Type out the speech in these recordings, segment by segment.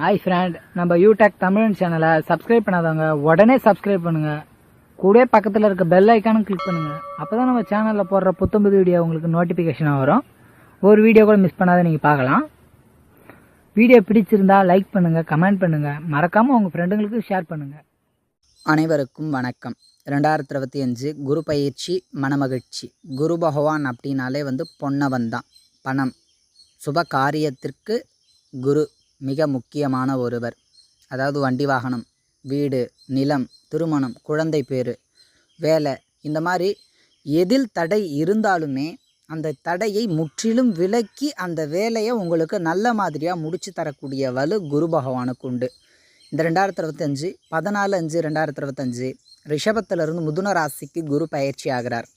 Hi friend நம்ம யூடெக் தமிழ் சேனலை subscribe பண்ணாதவங்க உடனே சப்ஸ்கிரைப் பண்ணுங்க. கூட பக்கத்தில் இருக்க பெல் ஐக்கானும் கிளிக் பண்ணுங்க. அப்பதான் நம்ம சேனலில் போடுற புத்தம்புது வீடியோ உங்களுக்கு நோட்டிஃபிகேஷனாக வரும். ஒரு வீடியோ கூட மிஸ் பண்ணாத நீங்கள் பார்க்கலாம். வீடியோ பிடிச்சிருந்தா லைக் பண்ணுங்க கமெண்ட் பண்ணுங்க. மறக்காம உங்க ஃப்ரெண்டுங்களுக்கு ஷேர் பண்ணுங்க. அனைவருக்கும் வணக்கம். ரெண்டாயிரத்தி இருபத்தி அஞ்சு குரு பயிற்சி மனமகிழ்ச்சி. குரு பகவான் அப்படின்னாலே வந்து பொன்னவன் தான். பணம். சுப காரியத்திற்கு குரு. மிக முக்கியமான ஒருவர். அதாவது வண்டி வாகனம் வீடு நிலம் திருமணம் குழந்தை பேர் வேலை இந்த மாதிரி எதில் தடை இருந்தாலுமே அந்த தடையை முற்றிலும் விலக்கி அந்த வேலையை உங்களுக்கு நல்ல மாதிரியாக முடித்து தரக்கூடிய வலு குரு பகவானுக்கு உண்டு. இந்த ரெண்டாயிரத்தி இருபத்தஞ்சு பதினாலு அஞ்சு ரெண்டாயிரத்தி இருபத்தஞ்சு ரிஷபத்திலிருந்து முதுன ராசிக்கு குரு பயிற்சி ஆகிறார்.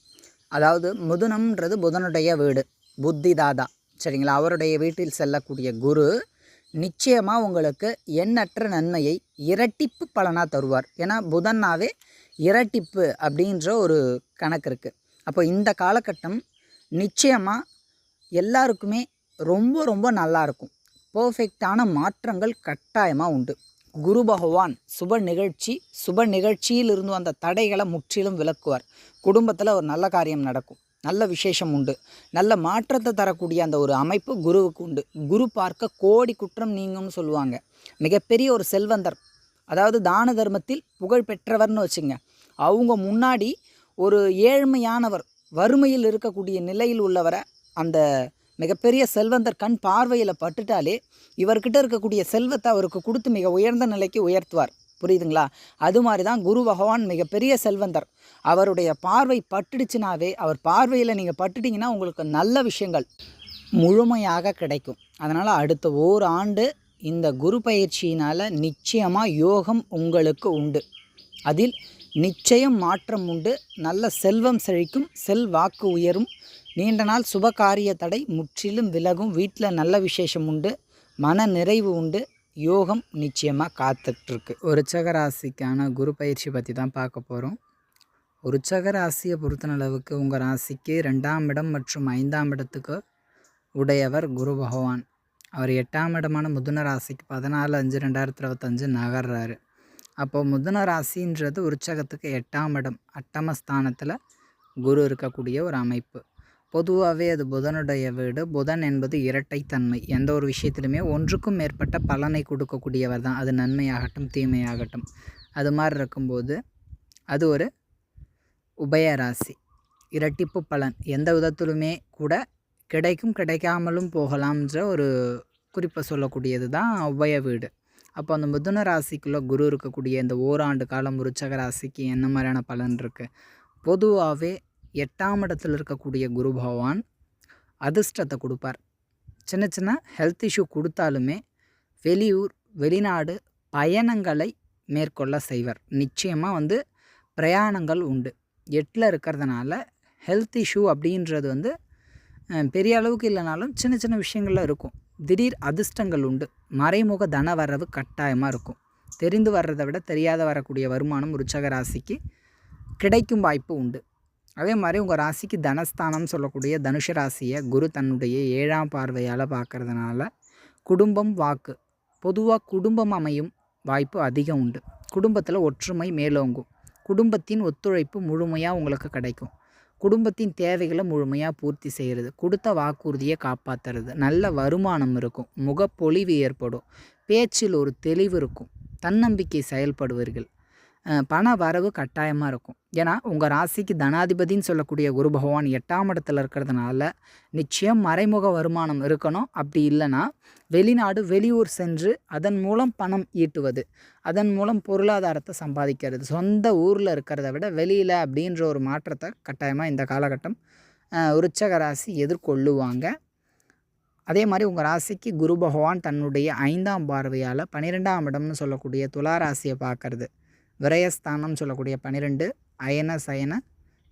அதாவது முதுனம்ன்றது புதனுடைய வீடு புத்தி தாதா. சரிங்களா? அவருடைய வீட்டில் செல்லக்கூடிய குரு நிச்சயமாக உங்களுக்கு எண்ணற்ற நன்மையை இரட்டிப்பு பலனாக தருவார். ஏன்னா புதன்னாவே இரட்டிப்பு அப்படின்ற ஒரு கணக்கு இருக்குது அப்போ இந்த காலகட்டம் நிச்சயமாக எல்லாருக்குமே ரொம்ப ரொம்ப நல்லாயிருக்கும் பர்ஃபெக்டான மாற்றங்கள் கட்டாயமாக உண்டு. குரு பகவான் சுப நிகழ்ச்சி சுப நிகழ்ச்சியில் இருந்து வந்த தடைகளை முற்றிலும் விளக்குவார் குடும்பத்தில் ஒரு நல்ல காரியம் நடக்கும். நல்ல விசேஷம் உண்டு. நல்ல மாற்றத்தை தரக்கூடிய அந்த ஒரு அமைப்பு குருவுக்கு உண்டு. குரு பார்க்க கோடி குற்றம் நீங்கும்னு சொல்லுவாங்க. மிகப்பெரிய ஒரு செல்வந்தர். அதாவது தான தர்மத்தில் புகழ் பெற்றவர்னு வச்சுங்க. அவங்க முன்னாடி ஒரு ஏழ்மையானவர் வறுமையில் இருக்கக்கூடிய நிலையில் உள்ளவரை அந்த மிகப்பெரிய செல்வந்தர் கண் பார்வையில் பட்டுட்டாலே இவர்கிட்ட இருக்கக்கூடிய செல்வத்தை அவருக்கு கொடுத்து மிக உயர்ந்த நிலைக்கு உயர்த்துவார். புரியுதுங்களா? அது மாதிரி தான் குரு பகவான் மிகப்பெரிய செல்வந்தர். அவருடைய பார்வை பட்டுடுச்சுனாவே அவர் பார்வையில் நீங்கள் பட்டுட்டிங்கன்னா உங்களுக்கு நல்ல விஷயங்கள் முழுமையாக கிடைக்கும். அதனால் அடுத்த ஓர் ஆண்டு இந்த குரு பயிற்சியினால் நிச்சயமாக யோகம் உங்களுக்கு உண்டு. அதில் நிச்சயம் மாற்றம் உண்டு. நல்ல செல்வம் செழிக்கும் செல்வாக்கு உயரும். நீண்ட நாள் சுப காரிய தடை முற்றிலும் விலகும். வீட்டில் நல்ல விசேஷம் உண்டு. மன நிறைவு உண்டு. யோகம் நிச்சயமாக காத்துட்ருக்கு. ஒரு ராசிக்கான குரு பயிற்சி பற்றி தான் பார்க்க போகிறோம் உற்சக ராசியை பொறுத்தளவுக்கு உங்கள் ராசிக்கு ரெண்டாம் இடம் மற்றும் ஐந்தாம் இடத்துக்கு உடையவர் குரு பகவான். அவர் எட்டாம் இடமான முதுன ராசிக்கு பதினாலு அஞ்சு ரெண்டாயிரத்தி இருபத்தஞ்சு நகர்றாரு. அப்போது முதுன ராசின்றது உற்சகத்துக்கு எட்டாம் இடம் அட்டமஸ்தானத்தில் குரு இருக்கக்கூடிய ஒரு அமைப்பு. பொதுவாகவே அது புதனுடைய வீடு. புதன் என்பது இரட்டைத்தன்மை. எந்த ஒரு விஷயத்திலுமே ஒன்றுக்கும் மேற்பட்ட பலனை கொடுக்கக்கூடியவர் தான். அது நன்மையாகட்டும் தீமையாகட்டும். அது மாதிரி இருக்கும்போது அது ஒரு உபயராசி இரட்டிப்பு பலன். எந்த விதத்திலுமே கூட கிடைக்கும் கிடைக்காமலும் போகலாம்ன்ற ஒரு குறிப்பை சொல்லக்கூடியது தான் உபய வீடு. அப்போ அந்த மிதுன ராசிக்குள்ளே குரு இருக்கக்கூடிய இந்த ஓராண்டு காலம் விருச்சக ராசிக்கு என்ன மாதிரியான பலன் இருக்குது பொதுவாகவே எட்டாம் இடத்துல இருக்கக்கூடிய குரு பகவான் அதிர்ஷ்டத்தை கொடுப்பார். சின்ன சின்ன ஹெல்த் இஷ்யூ கொடுத்தாலுமே வெளியூர் வெளிநாடு பயணங்களை மேற்கொள்ள செய்வர். நிச்சயமாக வந்து பிரயாணங்கள் உண்டு. எட்டில் இருக்கிறதுனால ஹெல்த் இஷ்யூ அப்படின்றது வந்து பெரிய அளவுக்கு இல்லைனாலும் சின்ன சின்ன விஷயங்கள்லாம் இருக்கும். திடீர் அதிர்ஷ்டங்கள் உண்டு. மறைமுக தன வரவு கட்டாயமாக இருக்கும். தெரிந்து வர்றதை விட தெரியாத வரக்கூடிய வருமானம் ருச்சக ராசிக்கு கிடைக்கும் வாய்ப்பு உண்டு. அதே மாதிரி உங்கள் ராசிக்கு தனஸ்தானம் சொல்லக்கூடிய தனுஷ ராசியை குரு தன்னுடைய ஏழாம் பார்வையால் பார்க்கறதுனால குடும்பம் வாக்கு பொதுவாக குடும்பம் அமையும் வாய்ப்பு அதிகம் உண்டு. குடும்பத்தில் ஒற்றுமை மேலோங்கும். குடும்பத்தின் ஒத்துழைப்பு முழுமையாக உங்களுக்கு கிடைக்கும். குடும்பத்தின் தேவைகளை முழுமையாக பூர்த்தி செய்கிறது கொடுத்த வாக்குறுதியை காப்பாற்றுறது நல்ல வருமானம் இருக்கும். முகப்பொலிவு ஏற்படும். பேச்சில் ஒரு தெளிவு இருக்கும். தன்னம்பிக்கை செயல்படுவீர்கள். பண வரவு கட்டாயமாக இருக்கும். ஏன்னா உங்கள் ராசிக்கு தனாதிபதின்னு சொல்லக்கூடிய குரு பகவான் எட்டாம் இடத்துல இருக்கிறதுனால நிச்சயம் மறைமுக வருமானம் இருக்கணும். அப்படி இல்லைன்னா வெளிநாடு வெளியூர் சென்று அதன் மூலம் பணம் ஈட்டுவது அதன் மூலம் பொருளாதாரத்தை சம்பாதிக்கிறது சொந்த ஊரில் இருக்கிறத விட வெளியில் அப்படின்ற ஒரு மாற்றத்தை கட்டாயமாக இந்த காலகட்டம் உற்சக ராசி எதிர்கொள்ளுவாங்க. அதே மாதிரி உங்கள் ராசிக்கு குரு பகவான் தன்னுடைய ஐந்தாம் பார்வையால் பன்னிரெண்டாம் இடம்னு சொல்லக்கூடிய துலா ராசியை பார்க்கறது. விரயஸ்தானம் சொல்லக்கூடிய பன்னிரெண்டு அயன சயன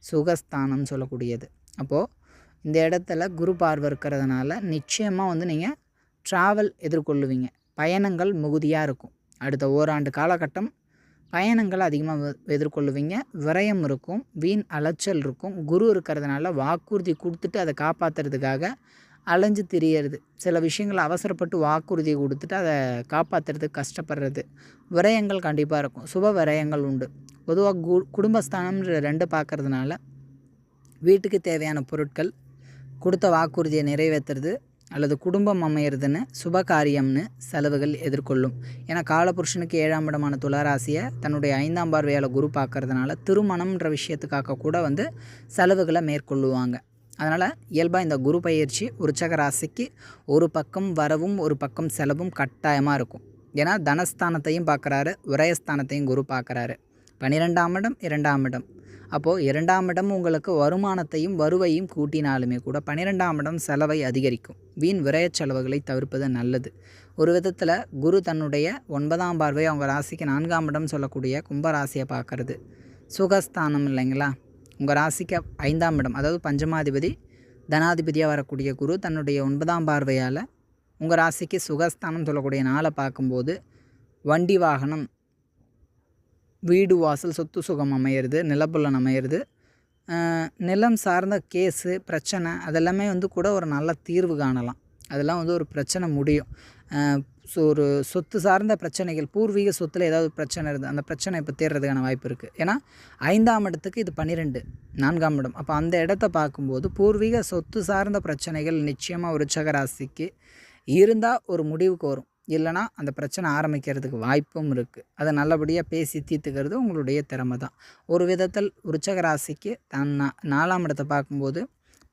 சுகஸ்தானம் சொல்லக்கூடியது. அப்போது இந்த இடத்துல குரு பார்வை இருக்கிறதுனால நிச்சயமாக வந்து நீங்கள் ட்ராவல் எதிர்கொள்ளுவீங்க. பயணங்கள் மிகுதியாக இருக்கும். அடுத்த ஓராண்டு காலகட்டம் பயணங்கள் அதிகமாக எதிர்கொள்ளுவீங்க. விரயம் இருக்கும். வீண் அலைச்சல் இருக்கும். குரு இருக்கிறதுனால வாக்குறுதி கொடுத்துட்டு அதை காப்பாற்றுறதுக்காக அலைஞ்சு திரியறது. சில விஷயங்களை அவசரப்பட்டு வாக்குறுதியை கொடுத்துட்டு அதை காப்பாற்றுறது கஷ்டப்படுறது. விரயங்கள் கண்டிப்பாக இருக்கும். சுப விரயங்கள் உண்டு. பொதுவாக கு குடும்பஸ்தானம்ன்ற ரெண்டு பார்க்குறதுனால வீட்டுக்கு தேவையான பொருட்கள் கொடுத்த வாக்குறுதியை நிறைவேற்றுறது அல்லது குடும்பம் அமையிறதுன்னு சுப காரியம்னு செலவுகள் எதிர்கொள்ளும். ஏன்னா காலபுருஷனுக்கு ஏழாம் இடமான துளராசியை தன்னுடைய ஐந்தாம் பார்வையால் குரு பார்க்கறதுனால திருமணம்ன்ற விஷயத்துக்காக கூட வந்து செலவுகளை மேற்கொள்ளுவாங்க. அதனால் இயல்பாக இந்த குரு பயிற்சி உற்சக ராசிக்கு ஒரு பக்கம் வரவும் ஒரு பக்கம் செலவும் கட்டாயமாக இருக்கும். ஏன்னா தனஸ்தானத்தையும் பார்க்குறாரு விரயஸ்தானத்தையும் குரு பார்க்குறாரு. பன்னிரெண்டாம் இடம் இரண்டாம் இடம். அப்போது இரண்டாம் இடம் உங்களுக்கு வருமானத்தையும் வருவையும் கூட்டினாலுமே கூட பன்னிரெண்டாம் இடம் செலவை அதிகரிக்கும். வீண் விரய செலவுகளை தவிர்ப்பது நல்லது. ஒரு விதத்தில் குரு தன்னுடைய ஒன்பதாம் பார்வை அவங்க ராசிக்கு நான்காம் இடம் சொல்லக்கூடிய கும்பராசியை பார்க்குறது. சுகஸ்தானம் இல்லைங்களா? உங்கள் ராசிக்கு ஐந்தாம் இடம் அதாவது பஞ்சமாதிபதி தனாதிபதியாக வரக்கூடிய குரு தன்னுடைய ஒன்பதாம் பார்வையால் உங்கள் ராசிக்கு சுகஸ்தானம் சொல்லக்கூடிய நாளை பார்க்கும்போது வண்டி வாகனம் வீடு வாசல் சொத்து சுகம் அமையிறது நிலப்புலன் அமையிறது நிலம் சார்ந்த கேஸு பிரச்சனை அதெல்லாமே வந்து கூட ஒரு நல்ல தீர்வு காணலாம். அதெல்லாம் வந்து ஒரு பிரச்சனை முடியும். ஸோ ஒரு சொத்து சார்ந்த பிரச்சனைகள் பூர்வீக சொத்தில் ஏதாவது பிரச்சனை இருக்குது அந்த பிரச்சனை இப்போ தேர்றதுக்கான வாய்ப்பு இருக்குது ஏன்னா ஐந்தாம் இடத்துக்கு இது பன்னிரெண்டு நான்காம் இடம். அப்போ அந்த இடத்த பார்க்கும்போது பூர்வீக சொத்து சார்ந்த பிரச்சனைகள் நிச்சயமாக விருச்சக ராசிக்கு இருந்தால் ஒரு முடிவுக்கு வரும். இல்லைனா அந்த பிரச்சனை ஆரம்பிக்கிறதுக்கு வாய்ப்பும் இருக்குது அதை நல்லபடியாக பேசி தீர்த்துக்கிறது உங்களுடைய திறமை தான். ஒரு விதத்தில் விருச்சக ராசிக்கு தன் நாலாம் இடத்தை பார்க்கும்போது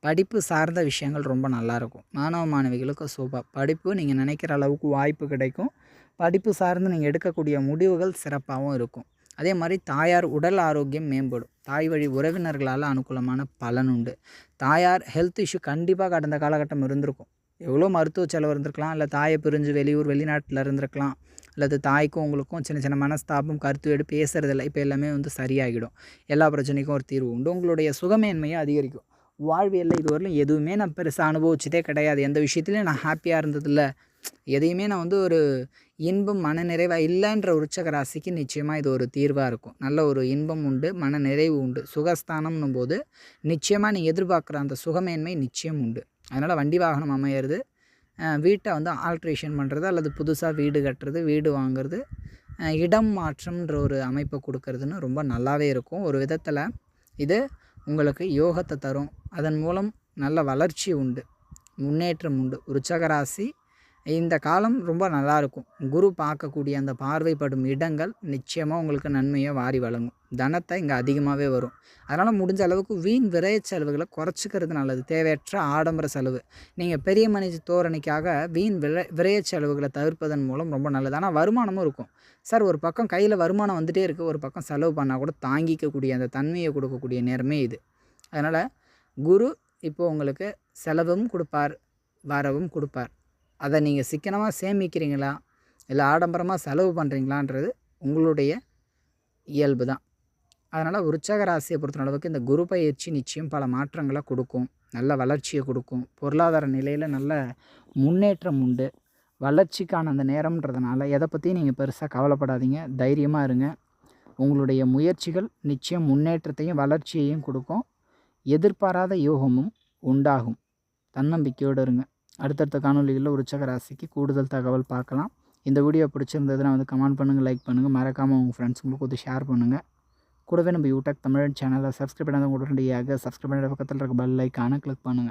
படிப்பு சார்ந்த விஷயங்கள் ரொம்ப நல்லாயிருக்கும். மாணவ மாணவிகளுக்கு சூப்பர் படிப்பு நீங்கள் நினைக்கிற அளவுக்கு வாய்ப்பு கிடைக்கும். படிப்பு சார்ந்து நீங்கள் எடுக்கக்கூடிய முடிவுகள் சிறப்பாகவும் இருக்கும். அதே மாதிரி தாயார் உடல் ஆரோக்கியம் மேம்படும். தாய் வழி உறவினர்களால் அனுகூலமான பலன் உண்டு. தாயார் ஹெல்த் இஷ்யூ கண்டிப்பாக கடந்த காலகட்டம் இருந்திருக்கும். எவ்வளோ மருத்துவ செலவு இருந்திருக்கலாம். இல்லை தாயை பிரிஞ்சு வெளியூர் வெளிநாட்டில் இருந்திருக்கலாம். அல்லது தாய்க்கும் உங்களுக்கும் சின்ன சின்ன மனஸ்தாபம் கருத்து எடு பேசுகிறதில்ல இப்போ எல்லாமே வந்து சரியாகிடும். எல்லா பிரச்சனைக்கும் ஒரு தீர்வு உண்டு. உங்களுடைய சுகமேன்மையை அதிகரிக்கும். வாழ்வியலில் இதுவரையிலும் எதுவுமே நான் பெருசாக அனுபவிச்சதே கிடையாது. எந்த விஷயத்துலையும் நான் ஹாப்பியாக இருந்ததில்ல. எதையுமே நான் வந்து ஒரு இன்பம் மன நிறைவாக இல்லைன்ற உற்சக ராசிக்கு நிச்சயமாக இது ஒரு தீர்வாக இருக்கும். நல்ல ஒரு இன்பம் உண்டு மன நிறைவு உண்டு. சுகஸ்தானம்னும் போது நிச்சயமாக நீங்கள் எதிர்பார்க்குற அந்த சுகமேன்மை நிச்சயம் உண்டு. அதனால் வண்டி வாகனம் அமையிறது வீட்டை வந்து ஆல்ட்ரேஷன் பண்ணுறது அல்லது புதுசாக வீடு கட்டுறது வீடு வாங்குறது இடம் மாற்றம்ன்ற ஒரு அமைப்பை கொடுக்கறதுன்னு ரொம்ப நல்லாவே இருக்கும். ஒரு விதத்தில் இது உங்களுக்கு யோகத்தை தரும். அதன் மூலம் நல்ல வளர்ச்சி உண்டு. முன்னேற்றம் உண்டு. ருச்சகராசி இந்த காலம் ரொம்ப நல்லாயிருக்கும் குரு பார்க்கக்கூடிய அந்த பார்வைப்படும் இடங்கள் நிச்சயமாக உங்களுக்கு நன்மையை வாரி வழங்கும். தனத்தை இங்கே அதிகமாகவே வரும். அதனால் முடிஞ்ச அளவுக்கு வீண் விரய செலவுகளை குறைச்சிக்கிறது நல்லது. தேவையற்ற ஆடம்பர செலவு. நீங்கள் பெரிய மனித தோரணைக்காக வீண் விரை விரய செலவுகளை தவிர்ப்பதன் மூலம் ரொம்ப நல்லது. ஆனால் வருமானமும் இருக்கும். சார் ஒரு பக்கம் கையில் வருமானம் வந்துகிட்டே இருக்குது ஒரு பக்கம் செலவு பண்ணால் கூட தாங்கிக்கக்கூடிய அந்த தன்மையை கொடுக்கக்கூடிய நேரமே இது. அதனால் குரு இப்போது உங்களுக்கு செலவும் கொடுப்பார் வரவும் கொடுப்பார். அதை நீங்கள் சிக்கனமாக சேமிக்கிறீங்களா? இல்லை ஆடம்பரமாக செலவு பண்ணுறீங்களான்றது உங்களுடைய இயல்பு தான். அதனால் உற்சாக ராசியை பொறுத்த அளவுக்கு இந்த குரு பயிற்சி நிச்சயம் பல மாற்றங்களை கொடுக்கும். நல்ல வளர்ச்சியை கொடுக்கும். பொருளாதார நிலையில் நல்ல முன்னேற்றம் உண்டு. வளர்ச்சிக்கான அந்த நேரம்ன்றதுனால எதை பற்றியும் நீங்கள் பெருசாக கவலைப்படாதீங்க. தைரியமாக இருங்க. உங்களுடைய முயற்சிகள் நிச்சயம் முன்னேற்றத்தையும் வளர்ச்சியையும் கொடுக்கும். எதிர்பாராத யோகமும் உண்டாகும். தன்னம்பிக்கையோடு இருங்க. அடுத்தடுத்த காணொலிகளில் உற்சக ராசிக்கு கூடுதல் தகவல் பார்க்கலாம். இந்த வீடியோ பிடிச்சிருந்ததுன்னா வந்து கமெண்ட் பண்ணுங்கள் லைக் பண்ணுங்கள் மறக்காமல் உங்கள் ஃப்ரெண்ட்ஸுங்களுக்கு வந்து ஷேர் பண்ணுங்கள் கூடவே நம்ம யூடியூப் தமிழ் சேனலை சப்ஸ்கிரைப் பண்ணாத உடனடியாக சப்ஸ்கிரைப் பண்ணுற பக்கத்தில் இருக்க பெல் ஐக்கானை கிளிக் பண்ணுங்கள்